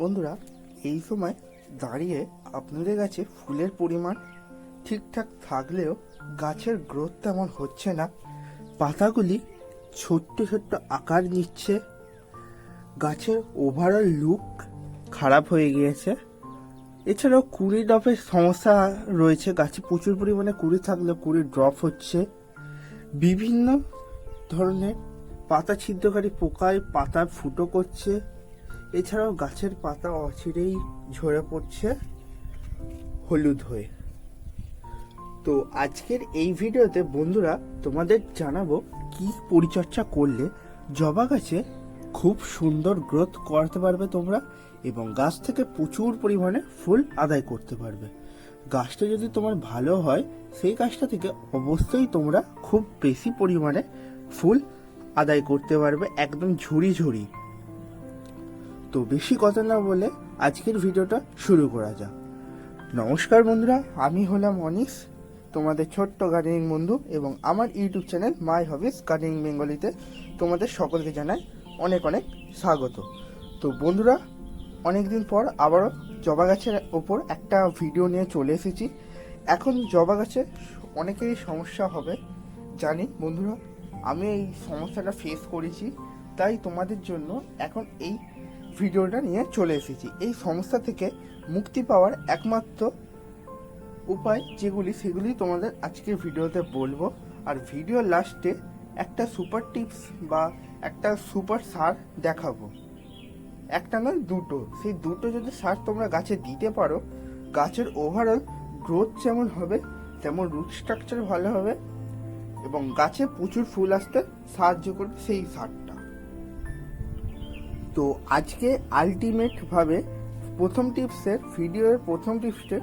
বন্ধুরা, এই সময় দাঁড়িয়ে আপনাদের কাছে ফুলের পরিমাণ ঠিকঠাক থাকলেও গাছের গ্রোথ তেমন হচ্ছে না। পাতাগুলি ছোট্ট ছোট্ট আকার নিচ্ছে। গাছের ওভারঅল লুক খারাপ হয়ে গিয়েছে। এছাড়াও কুড়ি ড্রপের সমস্যা রয়েছে। গাছে প্রচুর পরিমাণে কুড়ি থাকলেও কুড়ি ড্রপ হচ্ছে। বিভিন্ন ধরনের পাতা ছিদ্রকারী পোকায় পাতা ফুটো করছে। এছাড়াও গাছের পাতা অচিরেই ঝরে পড়ছে হলুদ হয়ে। তো আজকের এই ভিডিওতে বন্ধুরা তোমাদের জানাব কি পরিচর্যা করলে জবা গাছে খুব সুন্দর গ্রোথ করাতে পারবে তোমরা এবং গাছ থেকে প্রচুর পরিমাণে ফুল আদায় করতে পারবে। গাছটা যদি তোমার ভালো হয়, সেই গাছটা থেকে অবশ্যই তোমরা খুব বেশি পরিমাণে ফুল আদায় করতে পারবে, একদম ঝুড়ি ঝুড়ি। তো বেশি কথা না বলে আজকের ভিডিওটা শুরু করা যাক। নমস্কার বন্ধুরা, আমি হলাম অনিস, তোমাদের ছোট্ট গার্ডেনিং বন্ধু এবং আমার YouTube channel my hobbies gardening বেঙ্গলিতে তোমাদের সকলকে জানাই অনেক অনেক স্বাগত। তো বন্ধুরা, অনেকদিন পর আবারও জবা গাছের ওপর একটা ভিডিও নিয়ে চলে এসেছি। এখন জবা গাছে অনেকেরই সমস্যা হবে, জানি। বন্ধুরা, আমি এই সমস্যাটা ফেস করেছি, তাই তোমাদের জন্য এখন এই ভিডিওটা নিয়ে চলে এসেছি। এই সমস্যা থেকে মুক্তি পাওয়ার একমাত্র উপায় যেগুলি, সেগুলি তোমাদের আজকের ভিডিওতে বলব। আর ভিডিও লাস্টে একটা সুপার টিপস বা একটা সুপার সার দেখাবো। একটা নয়, দুটো। সেই দুটো যদি সার তোমরা গাছে দিতে পারো, গাছের ওভারঅল গ্রোথ যেমন হবে, তেমন রুট স্ট্রাকচার ভালো হবে এবং গাছে প্রচুর ফুল আসতে সাহায্য করবে সেই সারটা। তো আজকে আলটিমেট ভাবে প্রথম টিপসের ভিডিওর প্রথম টিপসে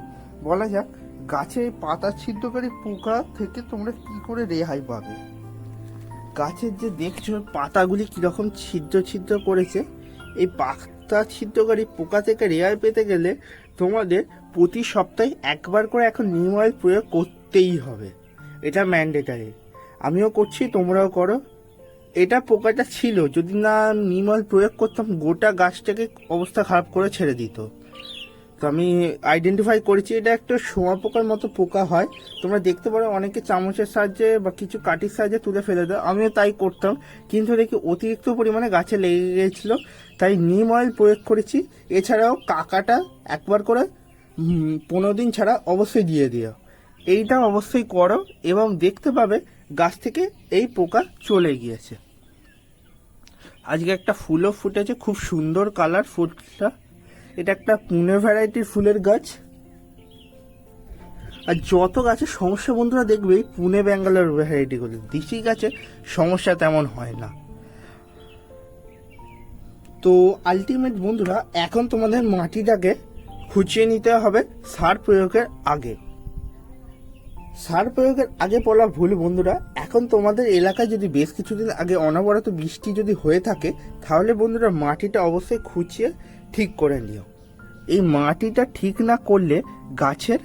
বলা যাক, গাছে পাতা ছিদ্রকারী পোকা থেকে তোমরা কি করে রেহাই পাবে? গাছের যে দেখছ পাতাগুলি কীরকম ছিদ্র ছিদ্র করেছে, এই পাতা ছিদ্রকারী পোকা থেকে রেহাই পেতে গেলে তোমাদের প্রতি সপ্তাহে একবার করে এখন নিম অয়েল প্রয়োগ করতেই হবে। এটা ম্যান্ডেটারি আমিও করছি, তোমরাও করো। এটা পোকাটা ছিল, যদি না নিম অয়েল প্রয়োগ করতাম, গোটা গাছটাকে অবস্থা খারাপ করে ছেড়ে দিত। তো আমি আইডেন্টিফাই করেছি, এটা একটা শোয়া পোকার মতো পোকা হয়। তোমরা দেখতে পারো, অনেকে চামচের সাহায্যে বা কিছু কাঠির সাহায্যে তুলে ফেলে দেয়। আমিও তাই করতাম, কিন্তু দেখি অতিরিক্ত পরিমাণে গাছে লেগে গিয়েছিল। তাই নিম অয়েল প্রয়োগ করেছি। এছাড়াও কাকাটা একবার করে পনেরো দিন ছাড়া অবশ্যই দিয়ে দিও। এইটা অবশ্যই করো এবং দেখতে পাবে গাছ থেকে এই পোকা চলে গিয়েছে। আজকে একটা ফুলও ফুটেছে, খুব সুন্দর কালার ফুলটা। এটা একটা পুনে ভ্যারাইটির ফুলের গাছ। আর যত গাছের সমস্যা বন্ধুরা দেখবে পুনে ব্যাঙ্গালোর ভ্যারাইটিগুলো দেশি গাছে সমস্যা তেমন হয় না। তো আলটিমেট বন্ধুরা, এখন তোমাদের মাটিটাকে খুঁচিয়ে নিতে হবে সার প্রয়োগের আগে। সার প্রয়োগের আগে বলা ভুল, বন্ধুরা। এখন তোমাদের এলাকায় যদি বেশ কিছুদিন আগে অনবরত বৃষ্টি যদি হয়ে থাকে, তাহলে বন্ধুরা মাটিটা অবশ্যই খুঁচিয়ে ঠিক করে নিও। এই মাটিটা ঠিক না করলে গাছের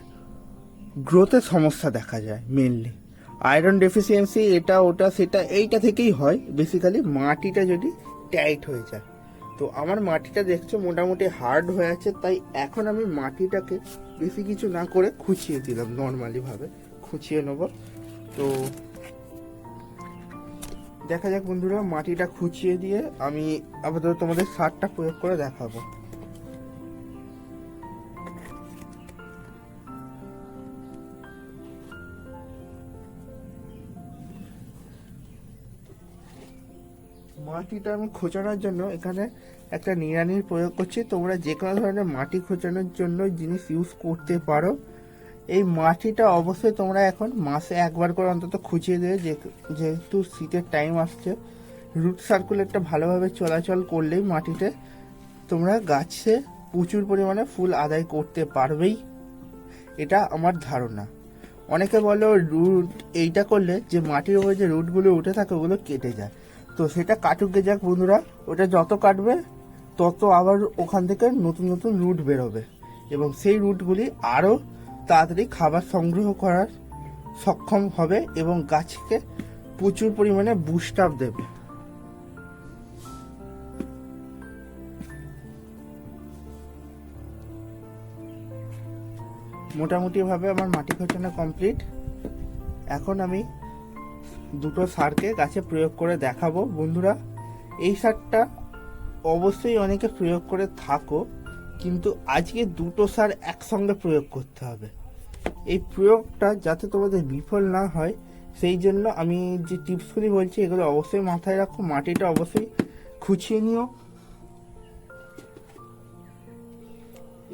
গ্রোথের সমস্যা দেখা যায় মেনলি আয়রন ডেফিসিয়েন্সি এটা, ওটা, সেটা, এইটা থেকেই হয়। বেসিক্যালি মাটিটা যদি টাইট হয়ে যায়। তো আমার মাটিটা দেখছ মোটামুটি হার্ড হয়ে আছে, তাই এখন আমি মাটিটাকে বেশি কিছু না করে খুঁচিয়ে দিলাম নর্মালি ভাবে। খুঁচিয়ে নেব। তো দেখা যাক বন্ধুরা, মাটিটা খুঁচিয়ে দিয়ে আমি আপাতত তোমাদের সারটা প্রয়োগ করে দেখাবো। মাটিটা আমি খোঁচানোর জন্য এখানে একটা নিড়ানির প্রয়োগ করছি। তোমরা যে কোনো ধরনের মাটি খোঁচানোর জন্য জিনিস ইউজ করতে পারো। এই মাটিটা অবশ্যই তোমরা এখন মাসে একবার করে অন্তত খুঁচিয়ে দেবে যেহেতু শীতের টাইম আসছে রুট সার্কুলেটটা ভালোভাবে চলাচল করলেই মাটিতে তোমরা গাছে প্রচুর পরিমাণে ফুল আদায় করতে পারবেই। এটা আমার ধারণা। অনেকে বলো রুট এইটা করলে যে মাটির উপরে যে রুটগুলো উঠে থাকে ওগুলো কেটে যায়। তো সেটা কাটুকে যাক বন্ধুরা, ওটা যত কাটবে, তত আবার ওখান থেকে নতুন নতুন রুট বেরোবে। এবং সেই রুটগুলি আরও তাড়াতাড়ি খাবার সংগ্রহ করার সক্ষম হবে এবং গাছকে প্রচুর পরিমাণে বুস্ট আপ দেবে। মোটামুটিভাবে আমার মাটি খোঁচানো কমপ্লিট এখন আমি দুটো সারকে গাছে প্রয়োগ করে দেখাবো। বন্ধুরা, এই সারটা অবশ্যই অনেকে প্রয়োগ করে থাকো। কিন্তু আজকে দুটো সার একসঙ্গে প্রয়োগ করতে হবে। এই প্রয়োগটা যাতে তোমাদের বিফল না হয়, সেই জন্য আমি যে টিপসগুলি বলছি, এগুলো অবশ্যই মাথায় রাখো, মাটিটা অবশ্যই খুঁচিয়ে নিও।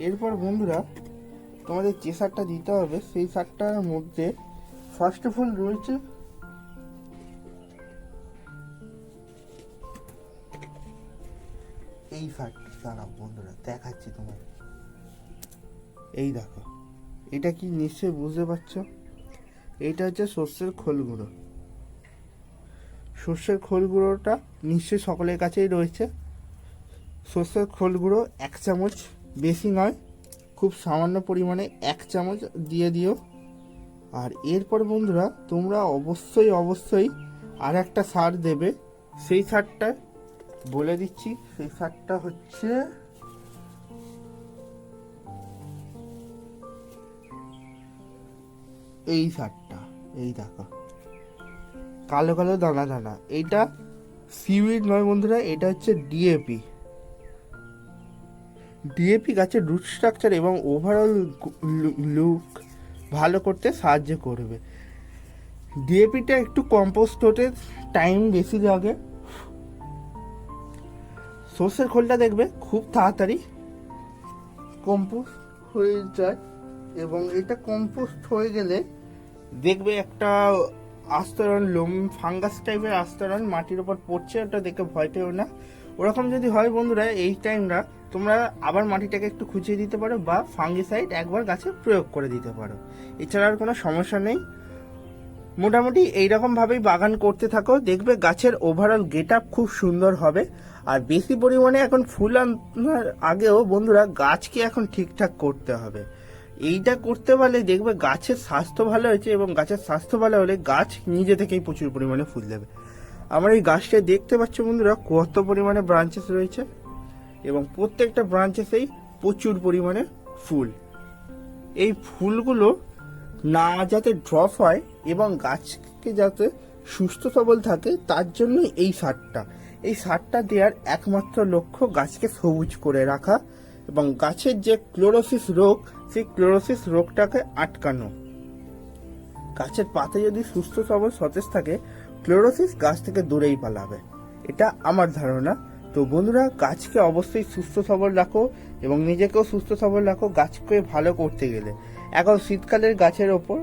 এরপর বন্ধুরা, তোমাদের যে সারটা দিতে হবে, সেই সারটার মধ্যে ফার্স্ট অফ অল রয়েছে এই সারটা দাঁড়াও বন্ধুরা, দেখাচ্ছি তোমার এই দেখো, এটা কি নিশ্চয়ই বুঝতে পারছ? এটা হচ্ছে সর্ষের খোল গুঁড়ো। সর্ষের খোল গুঁড়োটা নিশ্চয়ই সকলের কাছেই রয়েছে। সর্ষের খোল গুঁড়ো এক চামচ বেশি নয়, খুব সামান্য পরিমাণে এক চামচ দিয়ে দিও। আর এরপর বন্ধুরা, তোমরা অবশ্যই অবশ্যই আর একটা সার দেবে। সেই সারটা বলে দিচ্ছি, সেই সারটা হচ্ছে এই সারটা এই দেখো। কালো কালো দানা দানা, এটা সিউইড নয় বন্ধুরা, এটা হচ্ছে ডিএপি ডিএপি গাছের রুট স্ট্রাকচার এবং ওভারঅল লুক ভালো করতে সাহায্য করবে। ডিএপিটা একটু কম্পোস্ট হতে টাইম বেশি লাগে। সর্ষের খোলটা দেখবে, খুব তাড়াতাড়ি কম্পোস্ট হয়ে যায় এবং এটা কম্পোস্ট হয়ে গেলে দেখবে একটা আস্তরণ, লোম ফাঙ্গাস টাইপের আস্তরণ মাটির ওপর পড়ছে, ওটা দেখে ভয় পেও না। ওরকম যদি হয় বন্ধুরা, এই টাইমটা তোমরা আবার মাটিটাকে একটু খুঁচিয়ে দিতে পারো বা ফাঙ্গিসাইড একবার গাছে প্রয়োগ করে দিতে পারো। এছাড়া আর কোনো সমস্যা নেই। মোটামুটি এইরকম ভাবেই বাগান করতে থাকো। দেখবে গাছের ওভারঅল গেট আপ খুব সুন্দর হবে। আর বেশি পরিমাণে এখন ফুল আনার আগেও বন্ধুরা গাছকে এখন ঠিকঠাক করতে হবে। এইটা করতে পারলে দেখবে গাছের স্বাস্থ্য ভালো হয়েছে এবং গাছের স্বাস্থ্য ভালো হলে গাছ নিজে থেকেই প্রচুর পরিমাণে ফুল দেবে। আমার এই গাছটা দেখতে পাচ্ছ বন্ধুরা কত পরিমাণে ব্রাঞ্চেস রয়েছে এবং প্রত্যেকটা ব্রাঞ্চেসেই প্রচুর পরিমাণে ফুল। এই ফুলগুলো না যাতে ড্রপ হয় এবং গাছকে যাতে সুস্থ সবল থাকে, তার জন্য এই সারটা। এই সারটা দেওয়ার একমাত্র লক্ষ্য গাছকে সবুজ করে রাখা এবং গাছের যে ক্লোরোসিস রোগ, সেই ক্লোরোসিস রোগটাকে আটকানো। গাছের পাতা যদি সুস্থ সবল সতেজ থাকে, ক্লোরোসিস গাছ থেকে দূরেই পালাবে। এটা আমার ধারণা। তো বন্ধুরা, গাছকে অবশ্যই সুস্থ সবল রাখো এবং নিজেকেও সুস্থ সবল রাখো গাছকে ভালো করতে গেলে। এখন শীতকালের গাছের ওপর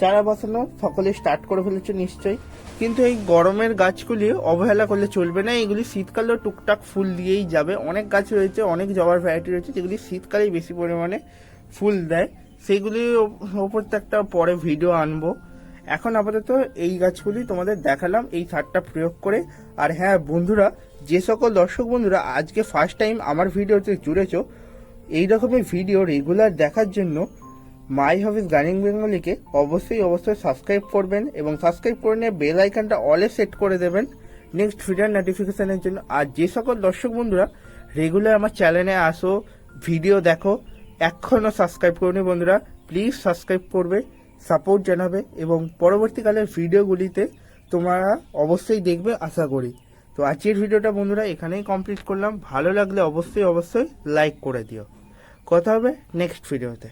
চারা বসানো সকলে স্টার্ট করে ফেলেছে নিশ্চয়ই। কিন্তু এই গরমের গাছগুলি অবহেলা করলে চলবে না এগুলি শীতকালেও টুকটাক ফুল দিয়েই যাবে। অনেক গাছ রয়েছে, অনেক জবার ভ্যারাইটি রয়েছে, যেগুলি শীতকালেই বেশি পরিমাণে ফুল দেয়। সেইগুলির ওপর তো একটা পরে ভিডিও আনব। এখন আপাতত এই গাছগুলি তোমাদের দেখালাম, এই সারটা প্রয়োগ করে। আর হ্যাঁ বন্ধুরা যে সকল দর্শক বন্ধুরা, আজকে ফার্স্ট টাইম আমার ভিডিওতে জুড়েছ, এই রকমের ভিডিও রেগুলার দেখার জন্য মাই হবিস গার্নিং বেঙ্গলিকে অবশ্যই অবশ্যই সাবস্ক্রাইব করবেন এবং সাবস্ক্রাইব করে নিয়ে বেল আইকনটা অলে সেট করে দেবেন নেক্সট ভিডিওর নোটিফিকেশানের জন্য। আর যে সকল দর্শক বন্ধুরা রেগুলার আমার চ্যানেলে আসো ভিডিও দেখো, এখনও সাবস্ক্রাইব করুন বন্ধুরা প্লিজ সাবস্ক্রাইব করবে সাপোর্ট জানাবে এবং পরবর্তীকালের ভিডিওগুলিতে তোমরা অবশ্যই দেখবে, আশা করি। তো আজকের ভিডিওটা বন্ধুরা এখানেই কমপ্লিট করলাম। ভালো লাগলে অবশ্যই অবশ্যই লাইক করে দিও। কথা হবে নেক্সট ভিডিওতে